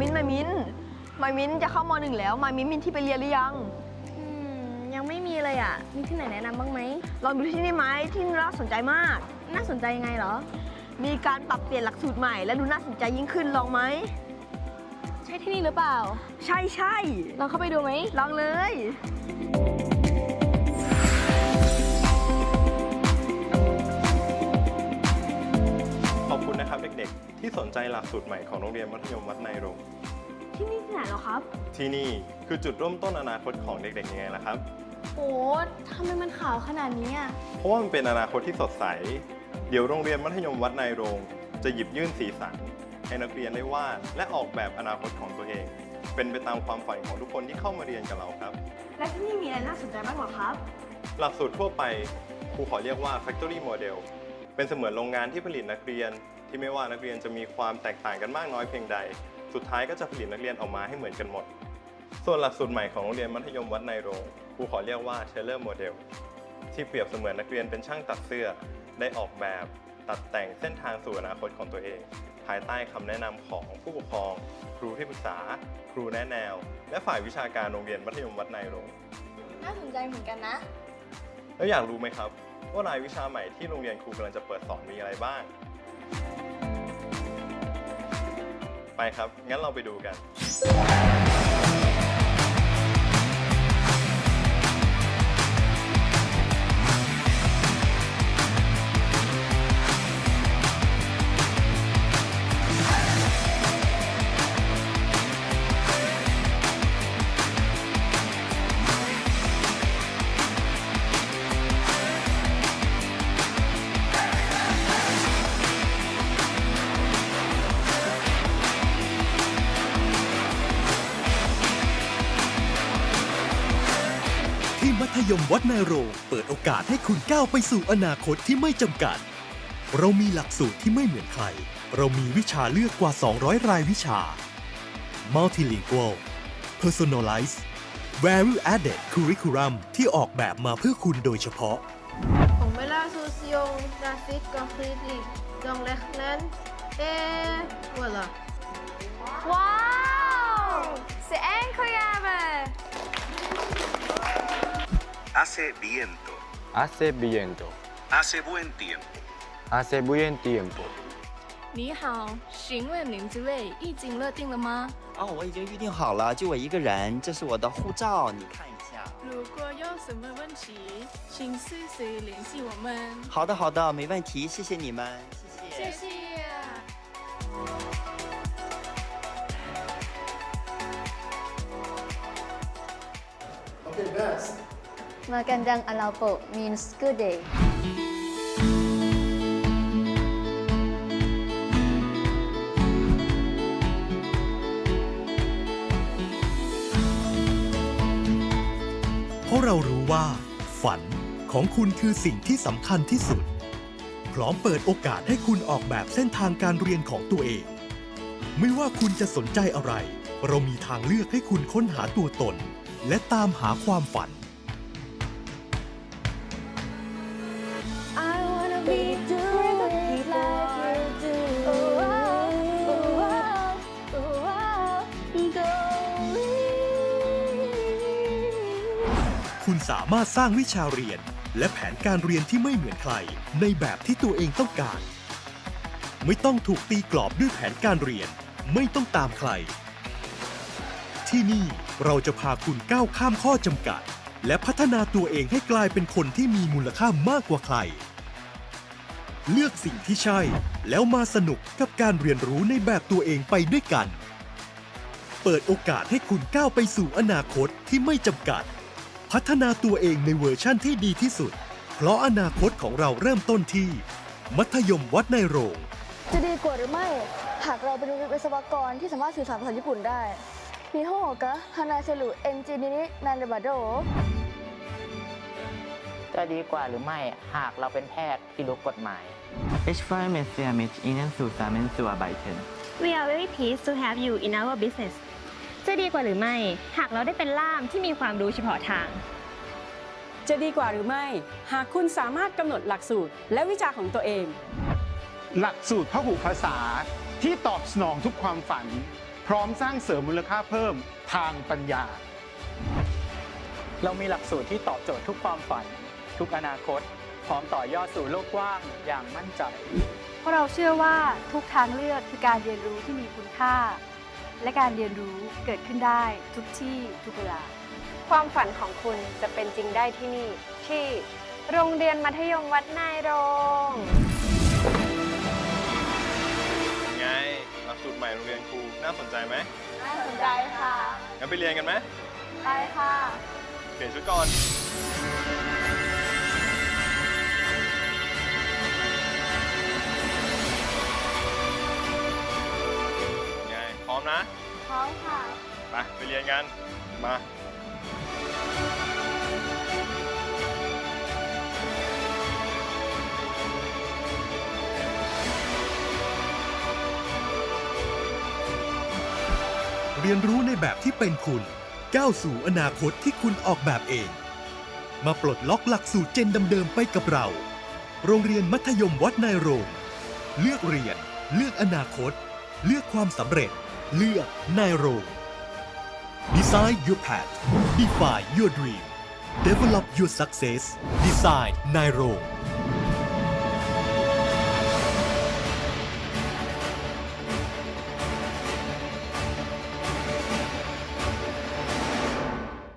มิ้นมามิ้นมามิ้นจะเข้ามหนึ่งแล้วมามิ้นมีที่ไปเรียนหรือยัง อืมยังไม่มีเลยอะ มีที่ไหนแนะนำบ้างไหม ลองดูที่นี่ไหมที่นี่น่าสนใจมาก น่าสนใจยังไงเหรอ มีการปรับเปลี่ยนหลักสูตรใหม่ และดูน่าสนใจยิ่งขึ้นลองไหม ใช่ที่นี่หรือเปล่า ใช่ใช่ลองเข้าไปดูไหม ลองเลย ขอบคุณนะครับเด็กๆ ที่สนใจหลักสูตรใหม่ของโรงเรียนมัธยมวัดในโรง ที่นี่ที่ไหนเหรอครับ ที่นี่คือจุดเริ่มต้นอนาคตของเด็กๆยังไงล่ะครับ โอ้ทำไมมันขาวขนาดนี้อะเพราะว่ามันเป็นอนาคตที่สดใส เดี๋ยวโรงเรียนมัธยมวัดในโรง จะหยิบยื่นสีสันให้นักเรียนได้วาดและออกแบบอนาคตของตัวเอง เป็นไปตามความฝันของทุกคนที่เข้ามาเรียนกับเราครับ และที่นี่มีอะไรน่าสนใจบ้างเหรอครับ หลักสูตรทั่วไปครูขอเรียกว่า factory model เป็นเสมือนโรงงานที่ผลิตนักเรียน ที่ไม่ว่านักเรียนจะมีความแตกต่างกันมากน้อยเพียงใด สุดท้ายก็จะผลิตนักเรียนออกมาให้เหมือนกันหมด ส่วนหลักสูตรใหม่ของโรงเรียนมัธยมวัดในโรงครูขอเรียกว่า Taylor Model ที่เปรียบเสมือนนักเรียนเป็นช่างตัดเสื้อ ได้ออกแบบ ตัดแต่งเส้นทางสู่อนาคตของตัวเอง ภายใต้คำแนะนำของผู้ปกครอง ครูที่ปรึกษา ครูแนะแนว และฝ่ายวิชาการโรงเรียนมัธยมวัดในโรงน่าสนใจเหมือนกันนะ แล้วอยากรู้ไหมครับ ว่ารายวิชาใหม่ที่โรงเรียนครูกำลังจะเปิดสอนมีอะไรบ้าง ไปครับ งั้นเราไปดูกัน ที่มัธยมวัดนายโรง เปิดโอกาสให้คุณก้าวไปสู่อนาคตที่ไม่จำกัด เรามีหลักสูตรที่ไม่เหมือนใคร เรามีวิชาเลือกกว่า 200 รายวิชา Multilingual Personalized Value Added Curriculum ที่ออกแบบมาเพื่อคุณโดยเฉพาะ On met la solution graphique complète dans l'écran et voilà. ว้า Hace viento. Hace viento. Hace buen tiempo. Hace buen tiempo. 你好，询问您之位已经热定了吗？哦，我已经预定好了，就我一个人，这是我的护照，你看一下。如果有什么问题，请随时联系我们。好的，好的，没问题，谢谢你们，谢谢。谢谢。Magandang araw po means good day เพราะเรารู้ว่า ฝันของคุณคือสิ่งที่สำคัญที่สุด พร้อมเปิดโอกาสให้คุณออกแบบเส้นทางการเรียนของตัวเอง ไม่ว่าคุณจะสนใจอะไร เรามีทางเลือกให้คุณค้นหาตัวตน และตามหาความฝัน คุณสามารถสร้างวิชาเรียน และแผนการเรียนที่ไม่เหมือนใคร ในแบบที่ตัวเองต้องการ ไม่ต้องถูกตีกรอบด้วยแผนการเรียน ไม่ต้องตามใคร ที่นี่เราจะพาคุณก้าวข้ามข้อจำกัด และพัฒนาตัวเองให้กลายเป็นคนที่มีมูลค่ามากกว่าใคร เลือกสิ่งที่ใช่ แล้วมาสนุกกับการเรียนรู้ในแบบตัวเองไปด้วยกัน เปิดโอกาสให้คุณก้าวไปสู่อนาคตที่ไม่จำกัด พัฒนาตัวเองในเวอร์ชั่นที่ดีที่สุด เพราะอนาคตของเราเริ่มต้นที่ มัธยมวัดในโรง จะดีกว่าหรือไม่ หากเราเป็นวิศวกรที่สามารถสื่อสารภาษาญี่ปุ่นได้นิโฮกะฮานาเซรุเอนจินินินันเดบาโดจะดีกว่าหรือไม่หากเราเป็นแพทย์ที่รู้กฎหมาย Ich freue mich sehr, mit Ihnen zusammenzuarbeiten. We are very pleased to have you in our business. จะดีกว่าหรือไม่ หากเราได้เป็นล่ามที่มีความรู้เฉพาะทาง จะดีกว่าหรือไม่ หากคุณสามารถกำหนดหลักสูตร และวิชาของตัวเอง หลักสูตรพหูภาษาที่ตอบสนองทุกความฝัน พร้อมสร้างเสริมมูลค่าเพิ่มทางปัญญา เรามีหลักสูตรที่ตอบโจทย์ทุกความฝัน ทุกอนาคต พร้อมต่อยอดสู่โลกกว้างอย่างมั่นใจ เพราะเราเชื่อว่าทุกทางเลือกคือการเรียนรู้ที่มีคุณค่า และการเรียนรู้เกิดขึ้นได้ทุกที่ทุกเวลา ความฝันของคุณจะเป็นจริงได้ที่นี่ ที่โรงเรียนมัธยมวัดนายโรง ไงหลักสูตรใหม่โรงเรียนครูน่าสนใจไหมน่าสนใจค่ะ งั้นไปเรียนกันไหมไปค่ะ เปลี่ยนชุดก่อน นะ พร้อมค่ะไปไปเรียนกัน มา เรียนรู้ในแบบที่เป็นคุณ ก้าวสู่อนาคตที่คุณออกแบบเอง มาปลดล็อกหลักสูตรเจนเดิมๆไปกับเรา โรงเรียนมัธยมวัดนายโรง เลือกเรียน เลือกอนาคต เลือกความสำเร็จ เลือกนายโรง Design your path Define your dream Develop your success Design นายโรง